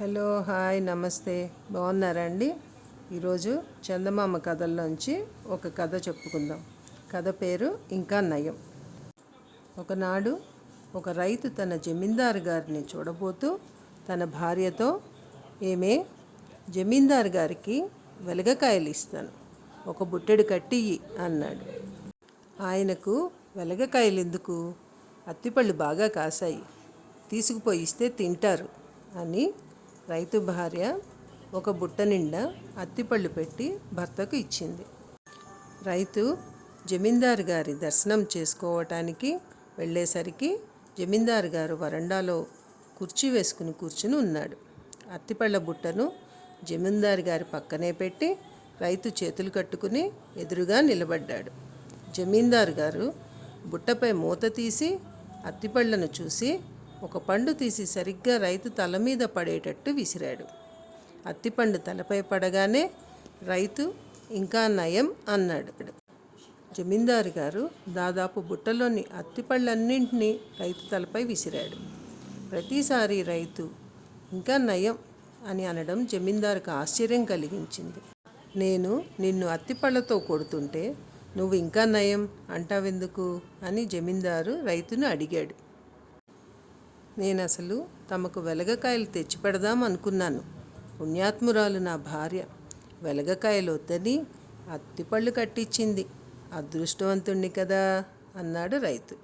Hello hi నమస్తే. బాగున్నారా అండి? ఈరోజు చందమామ కథల్లోంచి ఒక కథ చెప్పుకుందాం. కథ పేరు ఇంకా నయం. ఒకనాడు ఒక రైతు తన జమీందారు గారిని చూడబోతూ తన భార్యతో ఏమే జమీందారు గారికి వెలగకాయలు ఇస్తాను. ఒక బుట్టెడు కట్టియ్యి అన్నాడు. ఆయనకు వెలగకాయలు ఎందుకు? అత్తిపళ్ళు బాగా కాసాయి. తీసుకుపోయి ఇస్తే తింటారు అని రైతు భార్య ఒక బుట్ట నిండా అత్తిపళ్ళు పెట్టి భర్తకు ఇచ్చింది. రైతు జమీందారు గారి దర్శనం చేసుకోవటానికి వెళ్ళేసరికి జమీందారు గారు వరండాలో కుర్చీ వేసుకుని కూర్చుని ఉన్నాడు. అత్తిపళ్ళ బుట్టను జమీందారు గారి పక్కనే పెట్టి రైతు చేతులు కట్టుకుని ఎదురుగా నిలబడ్డాడు. జమీందారు గారు బుట్టపై మూత తీసి అత్తిపళ్ళను చూసి ఒక పండు తీసి సరిగ్గా రైతు తల మీద పడేటట్టు విసిరాడు. అత్తిపండు తలపై పడగానే రైతు ఇంకా నయం అన్నాడు జమీందారు గారు దాదాపు బుట్టలోని అత్తిపళ్ళన్నింటినీ రైతు తలపై విసిరాడు. ప్రతిసారి రైతు ఇంకా నయం అని అనడం జమీందారుకు ఆశ్చర్యం కలిగించింది. నేను నిన్ను అత్తిపళ్ళతో కొడుతుంటే నువ్వు ఇంకా నయం అంటావెందుకు? అని జమీందారు రైతును అడిగాడు. నేను అసలు తమకు వెలగకాయలు తెచ్చిపెడదాం అనుకున్నాను పుణ్యాత్మురాలు నా భార్య. వెలగకాయలు వద్దని అత్తిపళ్ళు కట్టించింది అదృష్టవంతుణ్ణి కదా అన్నాడు రైతు.